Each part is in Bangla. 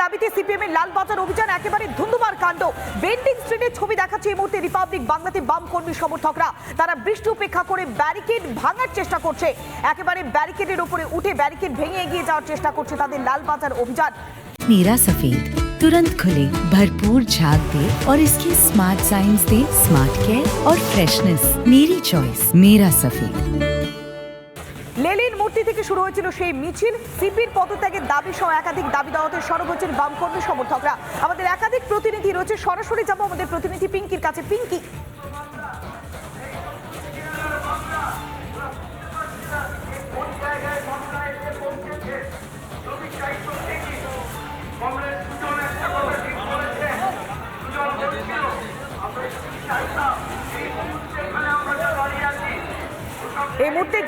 দাবিতে সিপিএম এর লালবাজার অভিযান একেবারে ধুন্ধুমার কাণ্ড বেন্টিং স্ট্রিটের ছবি দেখাচ্ছে এই মুহূর্তে রিপাবলিক বাংলাতে বাম কর্মী সমর্থকরা তারা বৃষ্টি উপেক্ষা করে ব্যারিকেড ভাঙার চেষ্টা করছে একেবারে ব্যারিকেডের উপরে উঠে ব্যারিকেড ভেঙে এগিয়ে যাওয়ার চেষ্টা করছে তাদের লালবাজার অভিযান मेरा सफेद तुरंत खुले भरपूर झाग दे और इसके स्मार्ट साइंस दे स्मार्ट केयर और फ्रेशनेस मेरी चॉइस मेरा सफेद লেলিন মূর্তি থেকে শুরু হয়েছিল সেই মিছিল। সিপির পদত্যাগের দাবি সহ একাধিক দাবি দাওয়াতে সরব হচ্ছেন বামকর্মী সমর্থকরা। আমাদের একাধিক প্রতিনিধি রয়েছে। সরাসরি যাব আমাদের প্রতিনিধি পিঙ্কির কাছে। পিঙ্কি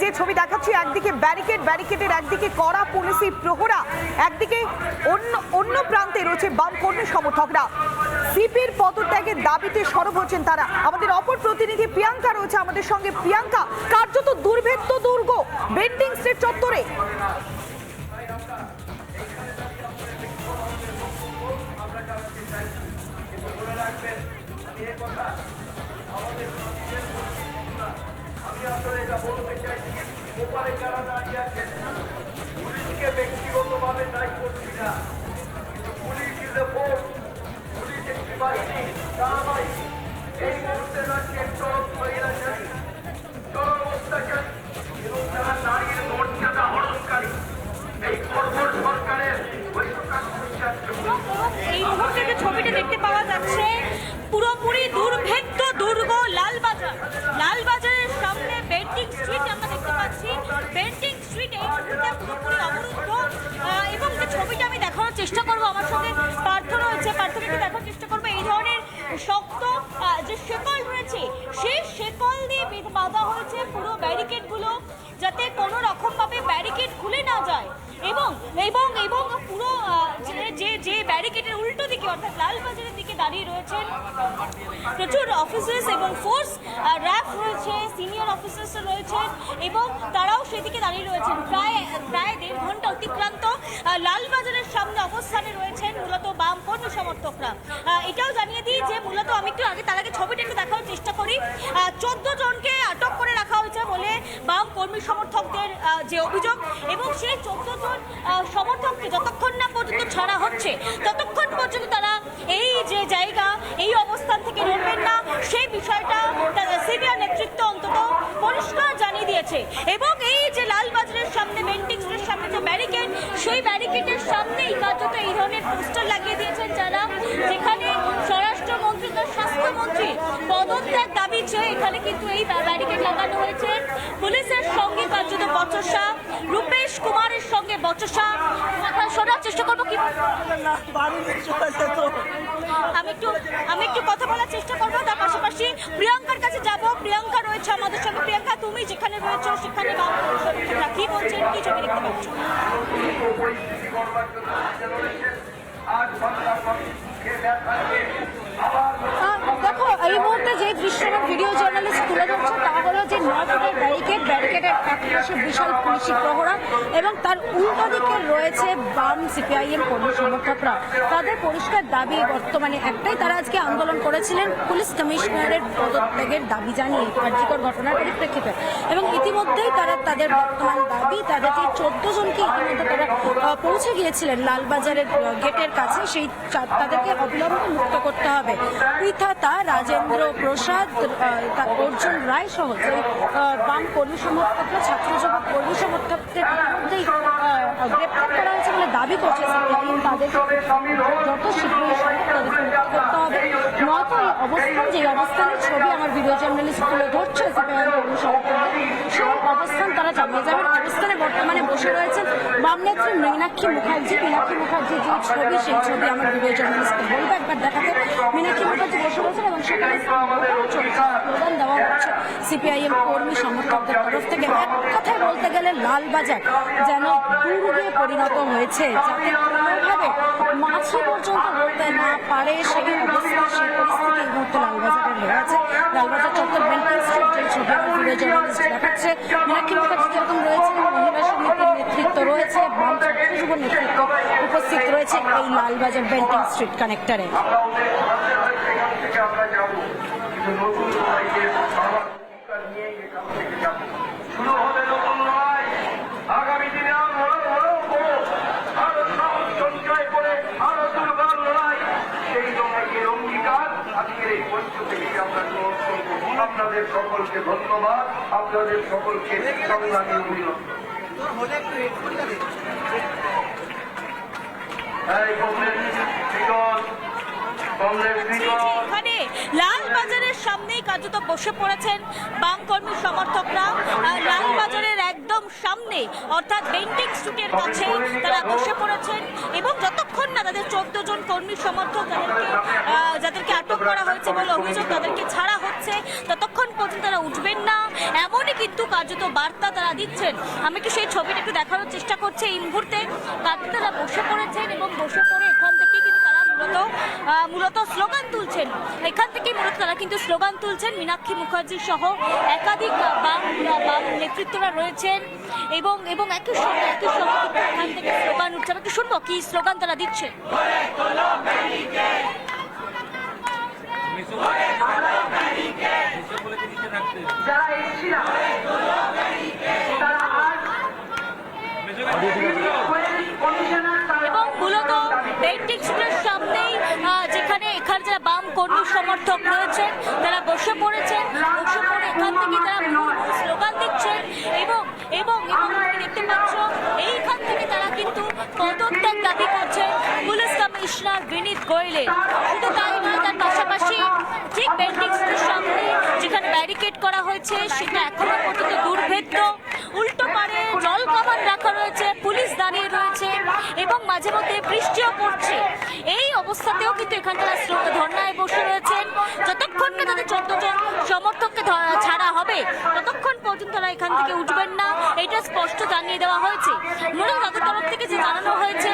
যে ছবি দেখাচ্ছি, একদিকে ব্যারিকেড ব্যারিকেডের একদিকে কড়া পুলিশি প্রহরা, একদিকে অন্য অন্য প্রান্তে রয়েছে বাম কর্মী সমর্থকরা। সিপির পদত্যাগের দাবিতে সরব হচ্ছেন তারা। আমাদের অপর প্রতিনিধি প্রিয়াঙ্কা রয়েছে আমাদের সঙ্গে। প্রিয়াঙ্কা, কার্যত দুর্ভেদ্য দুর্গ বেন্ডিং স্ট্রিট চত্বরে। Bu parayı yaran diye Polis gibi bekliyor. এবং ছবিটা আমি দেখানোর চেষ্টা করব আমার সঙ্গে পার্থ রয়েছে পার্থকে দেখার চেষ্টা করব এই ধরনের শক্ত যে শেকল রয়েছে সেই শেকল দিয়ে বাঁধা হয়েছে পুরো ব্যারিকেডগুলো যাতে কোনো ব্যারিকেড খুলে না যায় এবং এবং এবং পুরো যে- যে ব্যারিকেডের উল্টো দিকে, অর্থাৎ লালবাজারের দিকে দাঁড়িয়ে রয়েছেন প্রচুর অফিসার্স এবং ফোর্স র্যাফ রয়েছে সিনিয়র অফিসার্স রয়েছেন এবং তারাও সেদিকে দাঁড়িয়ে রয়েছেন। প্রায় প্রায় দেড় ঘণ্টা অতিক্রান্ত লালবাজারের সামনে অবস্থানে রয়েছেন মূলত বাম কর্মী সমর্থকরা। এটাও জানিয়ে দিই যে মূলত আমি একটু আগে তার আগে ছবিটা একটু দেখানোর চেষ্টা করি। চোদ্দ জনকে আটক করে রাখা হয়েছে বলে বাম কর্মী সমর্থকদের যে অভিযোগ এবং সেই চোদ্দ জন সমর্থককে যতক্ষণ না পর্যন্ত ছাড়া হচ্ছে, ততক্ষণ পর্যন্ত তারা এই যে জায়গা, এই অবস্থান থেকে নড়বেন না। সেই বিষয়টা সিনিয়র নেতৃত্ব অন্তত পরিষ্কার জানিয়ে দিয়েছে। এবং এই যে লালবাজারের সামনে স্ট্রিটের সামনে যে ব্যারিকেড, সেই ব্যারিকেডের সামনেই কার্যত এই ধরনের পোস্টার লাগিয়ে দিয়েছেন যারা যেখানে স্বরাষ্ট্রমন্ত্রী বা স্বাস্থ্যমন্ত্রী। পদত্যাগ দাবি চেয়ে এখানে কিন্তু এই ব্যারিকেড লাগানো হয়েছে। পুলিশের সঙ্গে কার্যত বচসা, রূপেশ কুমারের সঙ্গে বচসা। কথা শোনার চেষ্টা করব কি? আমি একটু আমি একটু কথা বলার চেষ্টা করব। তার পাশাপাশি প্রিয়াঙ্কার কাছে যাব। প্রিয়াঙ্কা রয়েছে আমাদের সঙ্গে। প্রিয়াঙ্কা, তুমি যেখানে রয়েছো, সেখানে বাম সমর্থকরা কি বলছেন কি ছবি দেখতে পাচ্ছ পরিস্থিতি করবার জন্য হাতে রয়েছেন আজ বাংলা মুখে দেখা দিয়ে আবার আহ, দেখো এই মুহূর্তে যে দৃশ্য আমার ভিডিও জার্নালিস্ট তুলে ধরছে তা হলো যে নর্থের ব্যারিকেড ব্যারিকেডের একপাশে বিশাল পুলিশি প্রহরা এবং তার উল্টো দিকে রয়েছে বাম সিপিআইএম কর্মী সমর্থকরা। তাদের পরিষ্কার দাবি বর্তমানে একটাই, তারা আজকে আন্দোলন করেছিলেন পুলিশ কমিশনারের পদত্যাগের দাবি জানিয়ে কার্যকর ঘটনার পরিপ্রেক্ষিতে। এবং ইতিমধ্যেই তারা তাদের বর্তমান দাবি তাদেরকে চোদ্দ জনকে ইতিমধ্যে তারা পৌঁছে গিয়েছিলেন লালবাজারের গেটের কাছে, সেই তাদেরকে অবিলম্বে মুক্ত করতে হবে। পৃথাতা রাজেন্দ্র প্রসাদ অর্জুন রায় সহ বাম কর্মী সমর্থকরা যুবক কর্মী সমর্থকদের ইতিমধ্যেই গ্রেপ্তার করা হয়েছে বলে দাবি করছে সিপিআইএম তাদেরকে যত শীঘ্রই করতে হবে। নয়তো এই অবস্থান যে অবস্থানের ছবি আমার ভিডিও জার্নালিস্ট তুলে ধরছে সিপিআইএম কর্মী সমর্থকদের, সেই অবস্থান তারা চালিয়ে যাবেন। অবস্থানে বর্তমানে বসে রয়েছেন বাম নেত্রী মীনাক্ষী মুখার্জি। মীনাক্ষী মুখার্জির যে ছবি, সেই ছবি আমার ভিডিও জার্নালিস্টকে বলব, একবার দেখাতে। মীনাক্ষী মুখার্জি বসে রয়েছেন এবং সেখানে স্লোগান দেওয়া হচ্ছে সিপিআইএম কর্মী সমর্থকদের তরফ থেকে। কথায় বলতে গেলে লালবাজার, যেন দুর্গে পরিণত হয়েছে, যাতে কোনোভাবে মাছি পর্যন্ত বলতে না পারে সেই অবস্থা, সেই পরিস্থিতি এই মুহূর্তে লালবাজারে রয়েছে লালবাজার চত্বর বেন্টিং স্ট্রিট যে ছবি ভিডিও জার্নালিস্ট দেখাচ্ছে, মীনাক্ষী মুখার্জি যেরকম রয়েছেন মহিলা সমিতির নেতৃত্ব রয়েছে, বাম নেতৃত্ব উপস্থিত রয়েছে এই লালবাজার বেল্টিং স্ট্রিট কানেক্টরে আমরা ওদের সামনে হয় সেখান থেকে আমরা যাব কিন্তু নতুন লড়াইয়ের আমার ভূমিকা নিয়ে এখান থেকে যাব শুরু হবে নতুন লড়াই আগামী দিনে আরও লড়বো আরও সাহস সঞ্চয় করে আরও দুর্বার লড়াই সেই লড়াইয়ের অঙ্গীকার আজকের এই মঞ্চ থেকে আমরা গ্রহণ করব আপনাদের সকলকে ধন্যবাদ। আপনাদের সকলকে সংগ্রামী অভিনন্দন। এখানে লাল বাজারের সামনেই কার্যত বসে পড়েছেন বাম কর্মী সমর্থকরা। আর লাল বাজারের একদম সামনে, অর্থাৎ বেন্টিং স্ট্রিটের কাছে তারা বসে পড়েছেন এবং যতক্ষণ না তাদের চোদ্দ জন কর্মী সমর্থক যাদেরকে যাদেরকে আটক করা হয়েছে বলে অভিযোগ তাদেরকে ছাড়া হচ্ছে, ততক্ষণ পর্যন্ত তারা উঠবেন না। এমনই কিন্তু কার্যত বার্তা তারা দিচ্ছেন। আমি কি সেই ছবিটা একটু দেখানোর চেষ্টা করছি এই মুহূর্তে। তারা বসে পড়েছেন এবং বসে পড়ে এখান থেকে কিন্তু তারা মূলত মূলত স্লোগান তুলছেন। এখান থেকে মূলত তারা কিন্তু স্লোগান তুলছেন মীনাক্ষী মুখার্জি সহ একাধিক নেতৃত্বরা রয়েছেন। এবং এবং একই সঙ্গে একই সঙ্গে এখান থেকে স্লোগান উঠছে। আমি একটু শুনব কি স্লোগান তারা দিচ্ছে যারা এসেছিল তারা আজ এবং মূলত পেন্টিং স্কুলের সামনেই যেখানে এখানে যারা বাম কর্মী সমর্থক রয়েছেন, তারা বসে পড়েছেন, বসে পড়ে এখান থেকে তারা স্লোগান দিচ্ছেন এবং এবং তুমি দেখতে পাচ্ছ, এইখান থেকে তারা কিন্তু পদত্যাগ দাবি করছে পুলিশ কমিশনার বিনীত গোয়েলের শুধু তাই নয়, তার পাশাপাশি ঠিক স্কুলের সামনে যেখানে ব্যারিকেড করা হয়েছে, সেটা এখনও পর্যন্ত দুর্ভেদ্য। উল্টো পারে জল কামান এবং মাঝে মধ্যে বৃষ্টিও পড়ছে। এই অবস্থাতেও কিন্তু এখানকার শ্রোতা ধর্নায় বসে রয়েছেন। যতক্ষণ না তাদের চোদ্দ জন সমর্থককে ছাড়া হবে, ততক্ষণ পর্যন্ত তারা এখান থেকে উঠবেন না। এটা স্পষ্ট জানিয়ে দেওয়া হয়েছে। মূলত তাদের তরফ থেকে যে জানানো হয়েছে,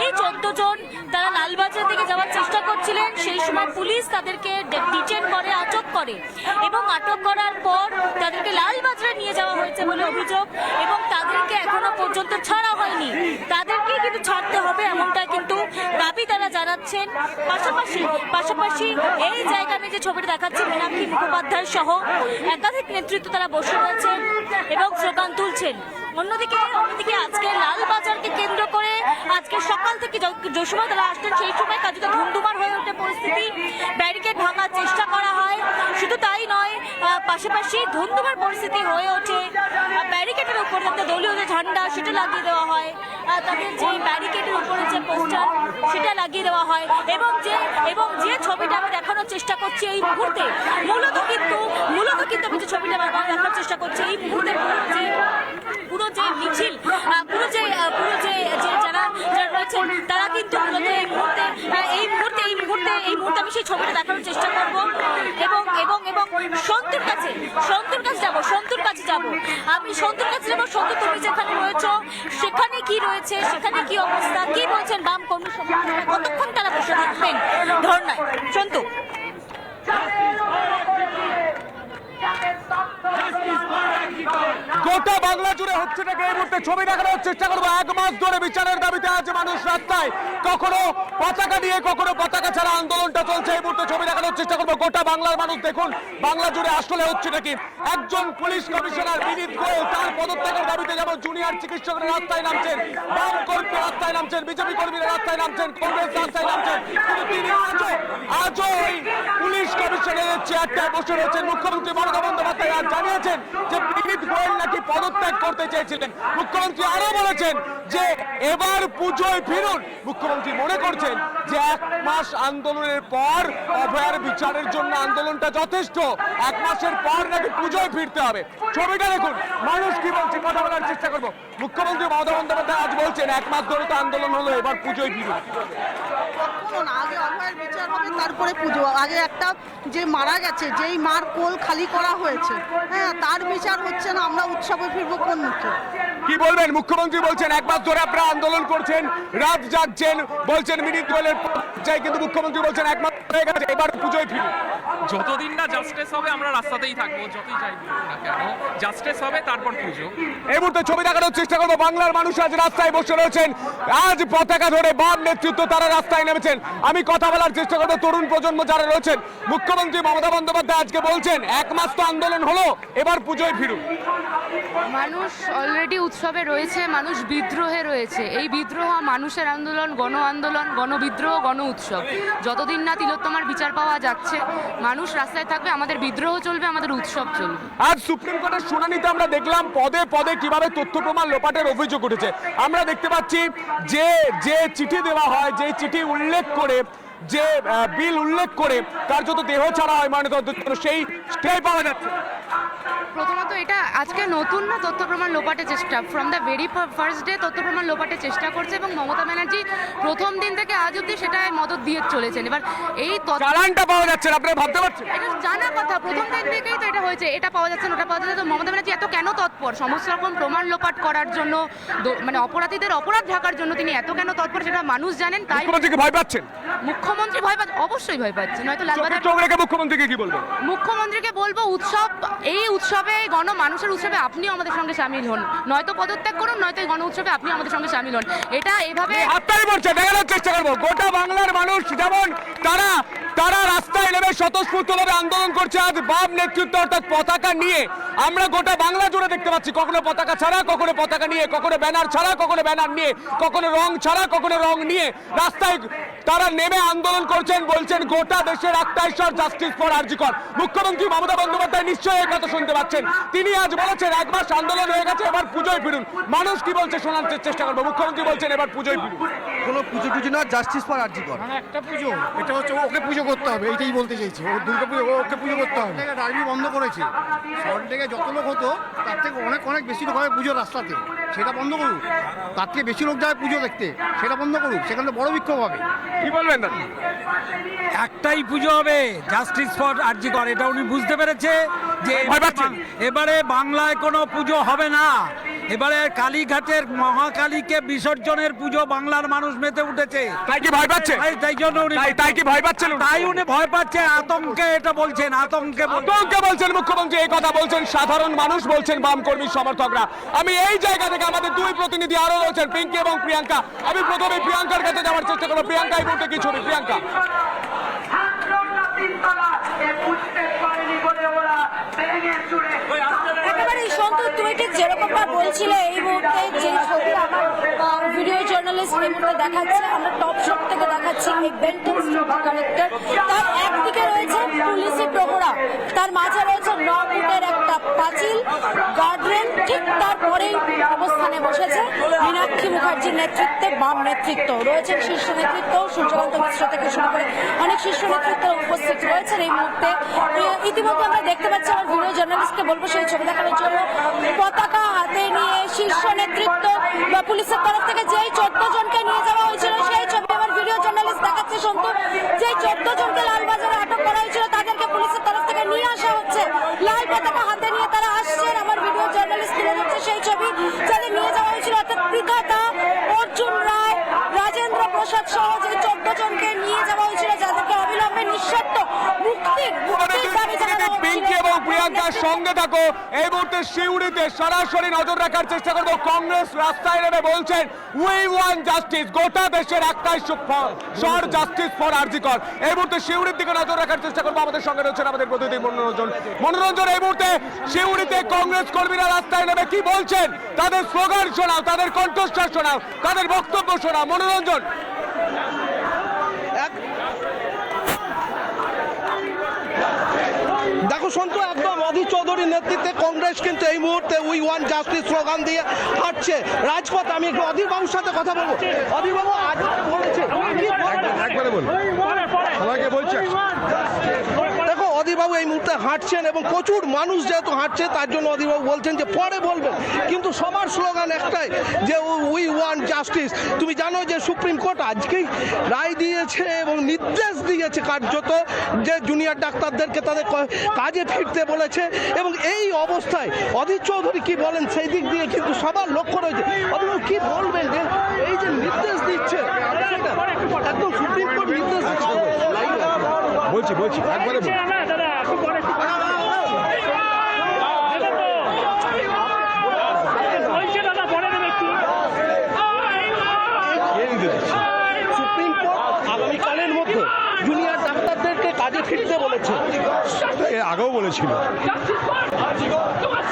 এই চোদ্দ জন তারা লালবাজার দিকে যাওয়ার চেষ্টা করছিলেন। সেই সময় পুলিশ তাদেরকে ডিটেন করে, আটক করে এবং আটক করার পর তাদেরকে লালবাজারে নিয়ে যাওয়া হয়েছে বলে অভিযোগ এবং তাদেরকে এখনও পর্যন্ত ছাড়া হয়নি। তাদেরকে কিন্তু ছাড়তে হবে এমনটা কিন্তু দাবি তারা জানাচ্ছেন। পাশাপাশি পাশাপাশি এই জায়গা আমি যে ছবিটা দেখাচ্ছি মীনাক্ষী মুখোপাধ্যায় সহ একাধিক নেতৃত্ব তারা বসে রয়েছেন এবং স্লোগান তুলছেন। অন্যদিকে অন্যদিকে আজকে লালবাজারকে কেন্দ্র করে আজকে সকাল থেকে য- সময় তারা আসছেন, সেই সময় কাজে ধুমধুমার হয়ে ওঠে পরিস্থিতি। ব্যারিকেড ভাঙার চেষ্টা করা হয়। শুধু তাই নয় পাশাপাশি ধুমধুমার পরিস্থিতি হয়ে ওঠে। ব্যারিকেডের উপর তাদের দলীয় যে ঝান্ডা, সেটা লাগিয়ে দেওয়া হয়। তাদের যে ব্যারিকেডের উপরে যে পোস্টার সেটা লাগিয়ে দেওয়া হয়। এবং যে এবং যে ছবিটা আমি দেখানোর চেষ্টা করছি এই মুহূর্তে, মূলত কিন্তু মূলত কিন্তু আমি যে ছবিটা বারবার দেখার চেষ্টা করছি এই মুহূর্তে যে, পুরো যে মিছিল পুরো যে পুরো যে যারা যারা রয়েছেন, তারা কিন্তু মূলত এই মুহূর্তে এই মুহূর্তে এই মুহূর্তে এই মুহূর্তে আমি সেই ছবিটা দেখানোর চেষ্টা করব। এবং এবং এবং সন্তুর কাছে সন্তুর কাছে যাব, সন্তুর কাছে যাব। আমি সন্তুর কাছে যাব সন্তু তুমি যেখানে রয়েছো সেখানে কি রয়েছে? সেখানে কি অবস্থা? কি বলছেন বাম কর্মী সমর্থকরা কতক্ষণ তারা বসে থাকবেন? ধর্নায় সন্তু গোটা বাংলা জুড়ে হচ্ছে নাকি এই মুহূর্তে ছবি দেখানোর চেষ্টা করব। এক মাস ধরে বিচারের দাবিতে আছে মানুষ রাস্তায়। কখনো পতাকা দিয়ে, কখনো পতাকা ছাড়া আন্দোলনটা চলছে। এই মুহূর্তে ছবি দেখানোর চেষ্টা করব। গোটা বাংলার মানুষ দেখুন, বাংলা জুড়ে আসলে হচ্ছে নাকি একজন পুলিশ কমিশনার বিনীত গোয়েল তার পদত্যাগের দাবিতে যেমন জুনিয়র চিকিৎসকরা রাস্তায় নামছেন, বাম কর্মীরা রাস্তায় নামছেন, বিজেপি কর্মীরা রাস্তায় নামছেন, কংগ্রেস রাস্তায় নামছেন, কিন্তু তিনি আজও আজও ওই পুলিশ কমিশনারের চেয়ারটায় বসে রয়েছেন। মুখ্যমন্ত্রী মমতা বন্দ্যোপাধ্যায় জানিয়েছেন যে বিনীত গোয়েল নাকি পদত্যাগ করতে চেয়েছিলেন? মুখ্যমন্ত্রী আরও বলেছেন যে এবার পুজোয় ফিরুন। মুখ্যমন্ত্রী মনে করছেন যে এক মাস আন্দোলনের পর অভয়ার বিচারের জন্য আন্দোলনটা যথেষ্ট। এক মাসের পর নাকি পুজোয় ফিরতে হবে। ছবিটা দেখুন। মানুষ কি বলছে? কথা বলার চেষ্টা করব। মুখ্যমন্ত্রী মমতা বন্দ্যোপাধ্যায় আজ বলছেন, এক মাস ধরে তো আন্দোলন হলো, এবার পুজোয় ফিরুন। শুনুন আগে অভয়ের বিচার হবে, তারপরে পুজো। আগে একটা যে মারা গেছে, যেই মার কোল খালি করা হয়েছে হ্যাঁ তার বিচার হচ্ছে না, আমরা উৎসবে ফিরবো কোন মুখে কি বলবেন? মুখ্যমন্ত্রী বলছেন এক মাস ধরে আপনারা আন্দোলন করছেন। রাত জাগছেন বলছেন মিনিট গোয়েলের চাই কিন্তু মুখ্যমন্ত্রী বলছেন এক মাস হয়ে গেছে এবার পুজোয় ফিরুন। যতদিন না জাস্টিস হবে আমরা রাস্তাতেই থাকব যতই যাই না কেন। জাস্টিস হবে তারপর পুজো। এই মুহূর্তে ছবি দেখানোর চেষ্টা করব বাংলার মানুষ আজ রাস্তায় বসে রয়েছেন। আজ পতাকা ধরে বাম নেতৃত্ব তারা রাস্তায় নেমেছেন। আমি কথা বলার চেষ্টা করব তরুণ প্রজন্ম যারা রয়েছেন। মুখ্যমন্ত্রী মমতা বন্দ্যোপাধ্যায় আজকে বলছেন এক মাস তো আন্দোলন হলো এবার পুজোয় ফিরুন। মানুষ অলরেডি উৎসবে রয়েছে মানুষ বিদ্রোহে রয়েছে। এই বিদ্রোহ, মানুষের আন্দোলন, গণ আন্দোলন গণবিদ্রোহ গণ উৎসব। যতদিন না তিলোত্তমার বিচার পাওয়া যাচ্ছে, মানুষ রাস্তায় থাকবে, আমাদের বিদ্রোহ চলবে, আমাদের উৎসব চলবে। আজ সুপ্রিম কোর্টের শুনানিতে আমরা দেখলাম পদে পদে কীভাবে তথ্য প্রমাণ লোপাটের অভিযোগ উঠেছে। আমরা দেখতে পাচ্ছি যে যে চিঠি দেওয়া হয়, যে চিঠি উল্লেখ করে, যে বিল উল্লেখ করে তার যত দেহ ছাড়া হয় জন্য সেই সেটাই পাওয়া যাচ্ছে। প্রথমত এটা আজকে নতুন না তথ্য প্রমাণ লোপাটের চেষ্টা। From the very first day তথ্য প্রমাণ লোপাটের চেষ্টা করছে এবং মমতা ব্যানার্জি প্রথম দিন থেকে আজ অব্দি সেটাই মদত দিয়ে চলেছেন। এবার এই চালানটা পাওয়া যাচ্ছে আপনারা ভাবতে পারছেন? এটা জানা কথা প্রথম দিন থেকেই তো এটা হয়েছে। এটা পাওয়া যাচ্ছে ওটা পাওয়া যাচ্ছে। তো মমতা ব্যানার্জি এত কেন তৎপর? সমস্ত রকম প্রমাণ লোপাট করার জন্য মানে অপরাধীদের অপরাধ ঢাকার জন্য তিনি এত কেন তৎপর সেটা মানুষ জানেন তাই ভয় পাচ্ছেন? মুখ্যমন্ত্রী ভয় পাচ্ছে অবশ্যই ভয় পাচ্ছেন। নয়তো লালবাজার মুখ্যমন্ত্রীকে কি বলবেন? মুখ্যমন্ত্রীকে বলব উৎসব এই উৎসবে গণ মানুষের উৎসবে আপনিও আমাদের সঙ্গে সামিল হন। নয়তো পদত্যাগ করুন, নয়তো এই গণ উৎসবে আপনি আমাদের সঙ্গে সামিল হন। এটা এভাবে চেষ্টা করব। গোটা বাংলার মানুষ যেমন তারা তারা রাস্তায় নেমে স্বতঃস্ফূর্তভাবে আন্দোলন করছে। আজ বাম নেতৃত্ব অর্থাৎ পতাকা নিয়ে আমরা গোটা বাংলা জুড়ে দেখতে পাচ্ছি। কখনো পতাকা ছাড়া কখনো পতাকা নিয়ে কখনো ব্যানার ছাড়া কখনো ব্যানার নিয়ে কখনো রং ছাড়া কখনো রং নিয়ে রাস্তায় তারা নেমে আন্দোলন করছেন বলছেন গোটা দেশের আক্তাইশ্বর জাস্টিস ফর আরজিকর মুখ্যমন্ত্রী মমতা বন্দ্যোপাধ্যায় নিশ্চয়ই এই কথা শুনতে পাচ্ছেন। তিনি আজ বলেছেন এক মাস আন্দোলন হয়ে গেছে এবার পুজোয় ফিরুন। মানুষ কি বলছে শোনার চেষ্টা করব। মুখ্যমন্ত্রী বলছেন এবার পুজোয় ফিরুন। কোনো পুজো টুজো না জাস্টিস ফর আরজি কর। মানে একটা পুজো। এটা হচ্ছে ওকে পুজো করতে হবে এইটাই বলতে চাইছি। ও দুর্গা পুজো ওকে পুজো করতে হবে। ডার্বি বন্ধ করেছে। সল্ট থেকে যত লোক হতো তার থেকে অনেক অনেক বেশি লোক হয় পুজো রাস্তাতে। সেটা বন্ধ করুক তার থেকে বেশি লোক যায় পুজো দেখতে। সেটা বন্ধ করুক সেখানে বড় বিক্ষোভ হবে। কি বলবেন দাদা? একটাই পুজো হবে জাস্টিস ফর আরজি কর এটা উনি বুঝতে পেরেছে যে এবারে বাংলায় কোনো পুজো হবে না। এবারে কালীঘাটের মহাকালীকে বিসর্জনের পুজো বাংলার মানুষ মেতে উঠেছে। তাই কি ভয় পাচ্ছে? তাই জন্য উনি তাই তাই কি ভয় পাচ্ছেন উনি? তাই উনি ভয় পাচ্ছে আতঙ্কে এটা বলছেন আতঙ্কে বলছেন। আতঙ্কে বলছেন মুখ্যমন্ত্রী এই কথা বলছেন সাধারণ মানুষ বলছেন বাম কর্মী সমর্থকরা। আমি এই জায়গা থেকে আমাদের দুই প্রতিনিধি আরও রয়েছেন পিঙ্কি এবং প্রিয়াঙ্কা। আমি প্রথমে প্রিয়াঙ্কার কাছে যাওয়ার চেষ্টা করব। প্রিয়াঙ্কা এই মুহূর্তে কি ছবি? প্রিয়াঙ্কা। বুঝতে পারেনি বলে ওরা ভেঙে চুড়ে একেবারে সন্তু তুমি ঠিক যেরকমটা বলছিল এই মুহূর্তে যে ছবি ভিডিও জার্নালিস্ট এই মুহূর্তে দেখাচ্ছে, আমরা টপ শট থেকে দেখাচ্ছি এই বেন্টন কালেক্টর তার একদিকে রয়েছে পুলিশি প্রহরা, তার মাঝে রয়েছে ন একটা পাঁচিল গার্ডরেন ঠিক তারপরেই অবস্থানে বসেছে মীনাক্ষী মুখার্জির নেতৃত্বে, বাম নেতৃত্ব রয়েছেন শীর্ষ নেতৃত্ব, সূর্যকান্ত মিশ্র থেকে শুরু করে অনেক শীর্ষ নেতৃত্ব উপস্থিত রয়েছেন এই মুহূর্তে। ইতিমধ্যে আমরা দেখতে পাচ্ছি আমার ভিডিও জার্নালিস্টকে বলব, সেই ছবি দেখানোর জন্য। পতাকা হাতে নিয়ে শীর্ষ নেতৃত্ব বা পুলিশের তরফ থেকে যেই চোদ্দ জনকে নিয়ে যাওয়া হয়েছিল, সেই ছবি আমার ভিডিও জার্নালিস্ট দেখাচ্ছে সন্তু। যেই চোদ্দ জনকে লালবাজারে আটক করা হয়েছিল, তাদেরকে পুলিশের তরফ থেকে নিয়ে আসা হচ্ছে। লাল পতাকা হাতে নিয়ে তারা আসছেন আমার ভিডিও জার্নালিস্ট তুলে ধরছে সেই ছবি। যাদের নিয়ে যাওয়া হয়েছিল, অর্থাৎ পৃথাতা অর্জুন রায়, রাজেন্দ্র প্রসাদ সহ যে চোদ্দ জনকে নিয়ে যাওয়া হয়েছিল, যাদেরকে অবিলম্বে নিঃশর্ত মুক্তির প্রিয়াঙ্কার সঙ্গে থাকো। এই মুহূর্তে শিউড়িতে সরাসরি নজর রাখার চেষ্টা করব। কংগ্রেস রাস্তায় নেমে বলছেন উই ওয়ান জাস্টিস গোটা দেশের একটাই শর জাস্টিস ফর আরজিকর। এই মুহূর্তে শিউড়ির দিকে নজর রাখার চেষ্টা করব। আমাদের সঙ্গে রয়েছেন আমাদের প্রতিনিধি মনোরঞ্জন। মনোরঞ্জন এই মুহূর্তে শিউড়িতে কংগ্রেস কর্মীরা রাস্তায় নেমে কি বলছেন? তাদের স্লোগান শোনাও তাদের কণ্ঠস্বর শোনাও তাদের বক্তব্য শোনাও। মনোরঞ্জন দেখো তো একদম অধীর চৌধুরীর নেতৃত্বে কংগ্রেস কিন্তু এই মুহূর্তে উই ওয়ান জাস্টিস স্লোগান দিয়ে হাঁটছে রাজপথ আমি একটু অধীর বাবুর সাথে কথা বলব অধীর বাবু আজ বলেছে একবারে বল সবাইকে বলছে অধীরবাবু এই মুহূর্তে হাঁটছেন এবং প্রচুর মানুষ যেহেতু হাঁটছে, তার জন্য অধীরবাবু বলছেন যে পরে বলবেন। কিন্তু সবার স্লোগান একটাই যে উই ওয়ান জাস্টিস তুমি জানো যে সুপ্রিম কোর্ট আজকেই রায় দিয়েছে এবং নির্দেশ দিয়েছে কার্যত যে জুনিয়র ডাক্তারদেরকে তাদের কাজে ফিরতে বলেছে এবং এই অবস্থায় অধীর চৌধুরী কি বলেন সেই দিক দিয়ে কিন্তু সবার লক্ষ্য রয়েছে। অধীরবাবু কি বলবেন যে এই যে নির্দেশ দিচ্ছে, একদম সুপ্রিম কোর্ট নির্দেশ দিচ্ছে। বলছি বলছি, একবারে। সুপ্রিম কোর্ট আগামীকালের মধ্যে জুনিয়র ডাক্তারদেরকে কাজে ফিরতে বলেছে। এর আগেও বলেছিল।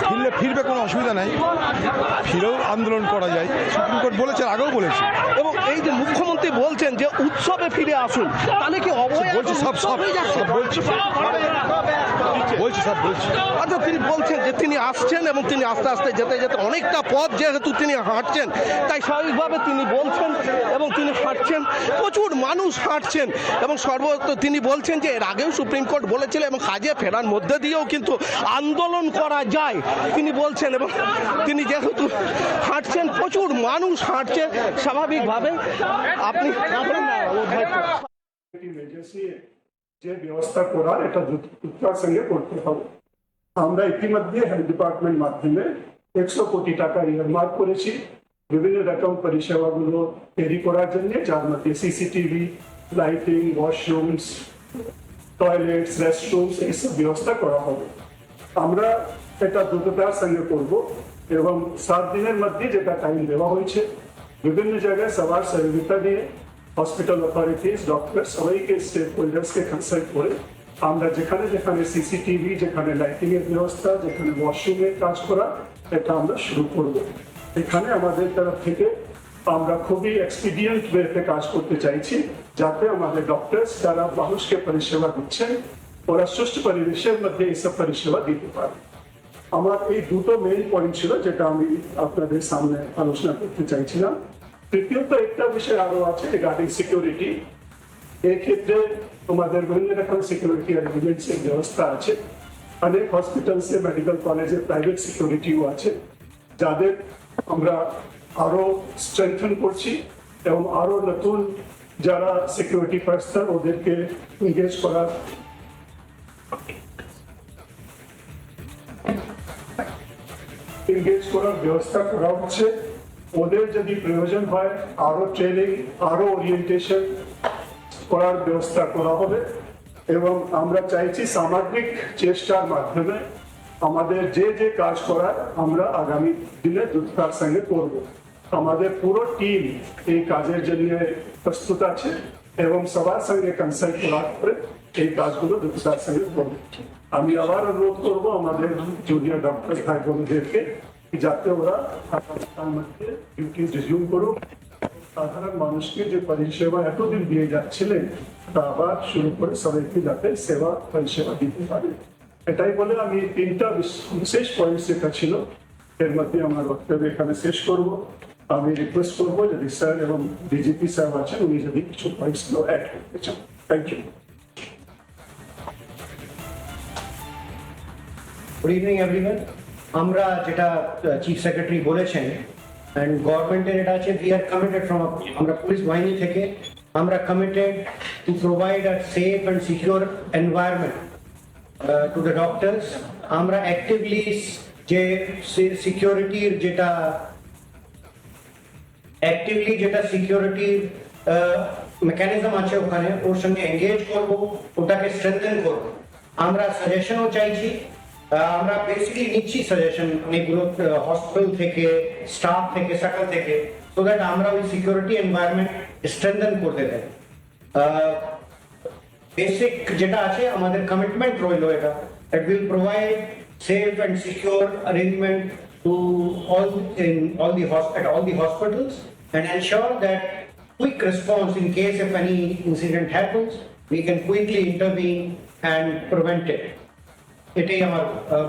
ফিরলে ফিরবে কোনো অসুবিধা নাই। ফিরেও আন্দোলন করা যায়। সুপ্রিম কোর্ট বলেছে আগেও বলেছে। এবং এই যে মুখ্যমন্ত্রী বলছেন যে উৎসবে ফিরে আসুন তাহলে কি অবয় বলছি সব সব বলছি। বলছি সব বলছি। আচ্ছা তিনি বলছেন যে তিনি আসছেন এবং তিনি আস্তে আস্তে যেতে যেতে অনেকটা পথ যেহেতু তিনি হাঁটছেন তাই স্বাভাবিকভাবে তিনি বলছেন এবং তিনি হাঁটছেন। প্রচুর মানুষ হাঁটছেন এবং সর্বত্র তিনি বলছেন যে এর আগেও সুপ্রিম কোর্ট বলেছিল এবং কাজে ফেরার মধ্যে দিয়েও কিন্তু আন্দোলন করা যায় তিনি বলছেন এবং তিনি যেহেতু হাঁটছেন প্রচুর মানুষ হাঁটছে স্বাভাবিকভাবে আপনি যে ব্যবস্থা করার এটা দ্রুততার সঙ্গে করতে হবে আমরা ইতিমধ্যে হেলথ ডিপার্টমেন্ট মাধ্যমে একশো কোটি টাকা ইয়ারমার্ক করেছি বিভিন্ন রকম পরিষেবাগুলো তৈরি করার জন্য যার মধ্যে CCTV lighting washrooms toilets restrooms এইসব ব্যবস্থা করা হবে আমরা এটা দ্রুততার সঙ্গে করব এবং সাত দিনের মধ্যে যেটা টাইম দেওয়া হয়েছে বিভিন্ন জায়গায় সবার সহযোগিতা দিয়ে হসপিটাল অথরিটিস ডক্টর সবাইকে স্টেক হোল্ডার্সকে কনসাল্ট করে আমরা যেখানে যেখানে সিসিটিভি যেখানে লাইটিং এর ব্যবস্থা, যেখানে ওয়াশরুমের কাজ করা, এটা আমরা শুরু করব। এখানে আমাদের তরফ থেকে আমরা খুবই এক্সপিডিয়েন্ট ওয়েতে কাজ করতে চাইছি, যাতে আমাদের ডক্টরস যারা মানুষকে পরিষেবা দিচ্ছেন, ওরা সুষ্ঠু পরিবেশের মধ্যে এইসব পরিষেবা দিতে পারে। আমার এই দুটো মেইন পয়েন্ট ছিল, যেটা আমি আপনাদের সামনে আলোচনা করতে চাইছিলাম। তৃতীয়ত একটা বিষয় আরও আছে রিগার্ডিং সিকিউরিটি এক্ষেত্রে তোমাদের বিভিন্ন রকম সিকিউরিটি অ্যারেঞ্জমেন্টস এর ব্যবস্থা আছে। অনেক হসপিটালসে মেডিকেল কলেজে প্রাইভেট সিকিউরিটিও আছে। যাদের আমরা আরও স্ট্রেংথেন করছি এবং আরও নতুন যারা সিকিউরিটি পার্সন ওদেরকে এঙ্গেজ করার এঙ্গেজ করার ব্যবস্থা করা হচ্ছে। ওদের যদি প্রয়োজন হয়, আরও ট্রেনিং আরও ওরিয়েন্টেশন করার ব্যবস্থা করা হবে। এবং আমরা চাইছি সামাজিক চেষ্টার মাধ্যমে আমাদের যে যে কাজ করার আমরা আগামী দিনে দ্রুততার সঙ্গে করব। আমাদের পুরো টিম এই কাজের জন্য প্রস্তুত আছে এবং সবার সঙ্গে কনসাল্ট করার পরে এই কাজগুলো দ্রুততার সঙ্গে করব। আমি আবার অনুরোধ করব আমাদের জুনিয়র ডক্টর ভাই বোনদেরকে যাতে ওরা আগামীকাল মধ্যে ডিউটি রিজিউম করুক, সাধারণ মানুষকে যে পরিষেবা এতদিন দিয়ে যাচ্ছিলেন, তা আবার শুরু করে সবাইকে যাতে সেবা, পরিষেবা দিতে পারে। এটাই বলে আমি তিনটা বিশেষ পয়েন্ট যেটা ছিল, এর মধ্যে আমার বক্তব্য এখানে শেষ করব। আমি রিকোয়েস্ট করব যদি স্যার এবং ডিজিপি স্যার আছেন, উনি যদি কিছু পয়েন্টসগুলো অ্যাড করতে চান। Thank you good evening everyone আমরা যেটা চিফ সেক্রেটারি বলেছেন অ্যান্ড গভর্নমেন্টের এটা আছে উই আর কমিটেড ফ্রম আমরা পুলিশ বাহিনী থেকে আমরা committed to provide a safe and secure environment to the doctors আমরা অ্যাক্টিভলি যে সিকিউরিটির যেটা অ্যাক্টিভলি যেটা সিকিউরিটির মেকানিজম আছে ওখানে ওর সঙ্গে এঙ্গেজ করব ওটাকে স্ট্রেংথেন করব আমরা সাজেশনও চাইছি আহ, আমরা বেসিকলি নিচ্ছি সাজেশন অনেকগুলো হসপিটাল থেকে স্টাফ থেকে সকল থেকে সো দ্যাট আমরা ওই সিকিউরিটি এনভায়রনমেন্ট স্ট্রেংথেন করতে পারি বেসিক যেটা আছে আমাদের কমিটমেন্ট রইল এটা it will provide safe and secure arrangement to all in all the hos- at all the hospitals and ensure that quick response in case if any incident happens we can quickly intervene and prevent it এটাই আমার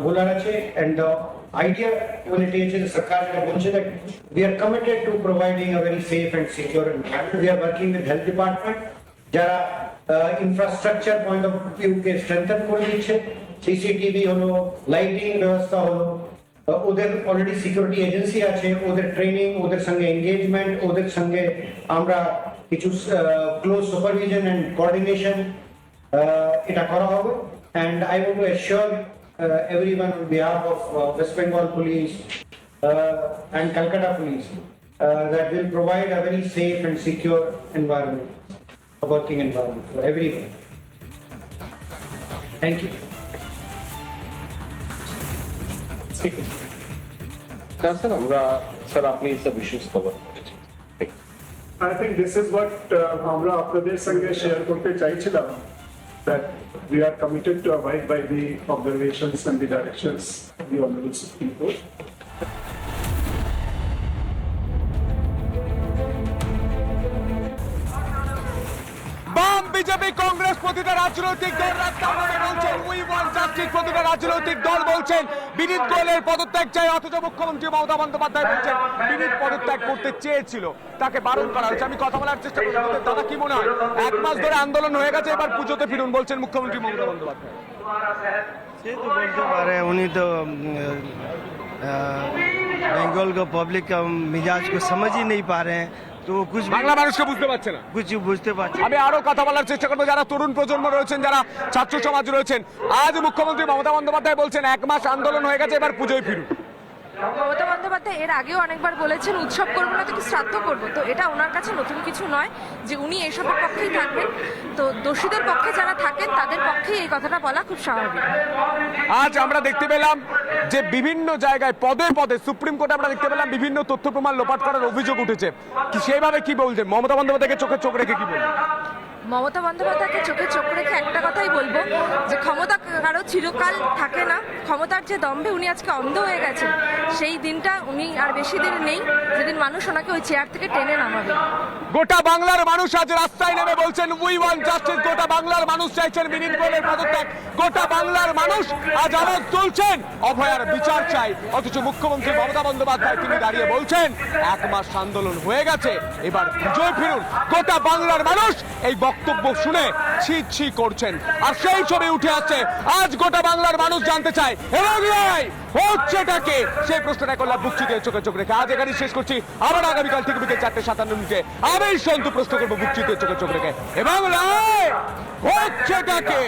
বলার আছে। And the idea when it is সরকার যেটা বলছে that we are committed to providing a very safe and secure environment. We are working with health department যারা ইনফ্রাস্ট্রাকচার পয়েন্ট অফ ভিউ কে স্ট্রেংথেন করে দিচ্ছে। সিসিটিভি হলো লাইটিং ব্যবস্থা হলো ওদের অলরেডি সিকিউরিটি এজেন্সি আছে, ওদের ট্রেনিং ওদের সঙ্গে এঙ্গেজমেন্ট ওদের সঙ্গে আমরা কিছু ক্লোজ সুপারভিশন অ্যান্ড কোঅর্ডিনেশন এটা করা হবে। And I want to assure everyone on behalf of uh, West Bengal Police uh, and Calcutta Police uh, that will provide a very safe and secure environment, a working environment for everyone. Thank you. Sir আমরা স্যার আপনি সব ইস্যুস কভার করেছেন I think this is what uh, আমরা আপনাদের সঙ্গে শেয়ার করতে চাইছিলাম that we are committed to abide by the observations and the directions of the Honorable Supreme Court. Congress প্রতিটা রাজনৈতিক দল রাস্তাভাবে বলছেন উই ওয়ান্ট জাস্টিস প্রতিটা রাজনৈতিক দল বলছেন বিনীত গোয়েলের পদত্যাগ চাই অথচ মুখ্যমন্ত্রী মমতা বন্দ্যোপাধ্যায় বলছেন বিনীত পদত্যাগ করতে চেয়েছিল তাকে বারণ করা হয়েছে আমি কথা বলার চেষ্টা করছি আপনাদের দাদা কি মনে হয় এক মাস ধরে আন্দোলন হয়ে গেছে এবার পুজোতে ফিরুন বলছেন মুখ্যমন্ত্রী মমতা বন্দ্যোপাধ্যায় ये तो बोलते पारे उन्हीं तो बंगाल को पब्लिक का मिजाज को समझ ही नहीं पा रहे हैं বাংলা মানুষকে বুঝতে বুঝতে আমি আরও কথা বলার চেষ্টা করব। যারা তরুণ প্রজন্ম রয়েছেন যারা রয়েছেন আজ মুখ্যমন্ত্রী মমতা বন্দ্যোপাধ্যায় বলছেন এক মাস আন্দোলন হয়ে গেছে এবার পুজোয় ফিরুন মমতা বন্দ্যোপাধ্যায় এর আগেও অনেকবার বলেছেন, উৎসব করব না তো কি শ্রাদ্ধ করব? তো এটা ওনার কাছে নতুন কিছু নয় যে উনি এসবের পক্ষেই থাকবেন। তো দোষীদের পক্ষে যারা থাকেন, তাদের পক্ষেই এই কথাটা বলা খুব স্বাভাবিক। আজ আমরা দেখতে পেলাম যে বিভিন্ন জায়গায় পদে পদে, সুপ্রিম কোর্টে আমরা দেখতে পেলাম বিভিন্ন তথ্য প্রমাণ লোপাট করার অভিযোগ উঠেছে। সেইভাবে কি বলছেন? মমতা বন্দ্যোপাধ্যায়কে চোখে চোখ রেখে কি বলবেন মমতা বন্দ্যোপাধ্যায়কে চোখে চোখ রেখে একটা কথাই বলব, যে ক্ষমতা কারও চিরকাল থাকে না। ক্ষমতার যে দম্ভে উনি আজকে অন্ধ হয়ে গেছেন, সেই দিনটা উনি আর বেশি দিন নেই। যেদিন মানুষ ওনাকে ওই চেয়ার থেকে টেনে নামাবে। গোটা বাংলার মানুষ আজ রাস্তায় নেমে বলছেন উই ওয়ান জাস্টিস গোটা বাংলার মানুষ চাইছেন বিনীত গোয়েলের পদত্যাগ। গোটা বাংলার মানুষ আজ আওয়াজ তুলছেন। অভয়ার বিচার চাই। অথচ মুখ্যমন্ত্রী মমতা বন্দ্যোপাধ্যায় তিনি দাঁড়িয়ে বলছেন, এক মাস আন্দোলন হয়ে গেছে, এবার পুজোয় ফিরুন। গোটা বাংলার মানুষ এই বক্তব্য শুনে ছি ছি করছেন। আর সেই ছবি উঠে আসছে। আজ গোটা বাংলার মানুষ জানতে চায় এবং হচ্ছেটাকে সেই প্রশ্নটা করলাম বুকচি দিয়ে চোখে চোখ রেখে। আজ এখানে শেষ করছি। আবার আগামীকাল ঠিক বিকেল চারটে সাতান্ন মিনিটে আমি সন্তু প্রশ্ন করব বুকচি দিয়ে চোখে চোখ রেখে। এবং হচ্ছেটাকে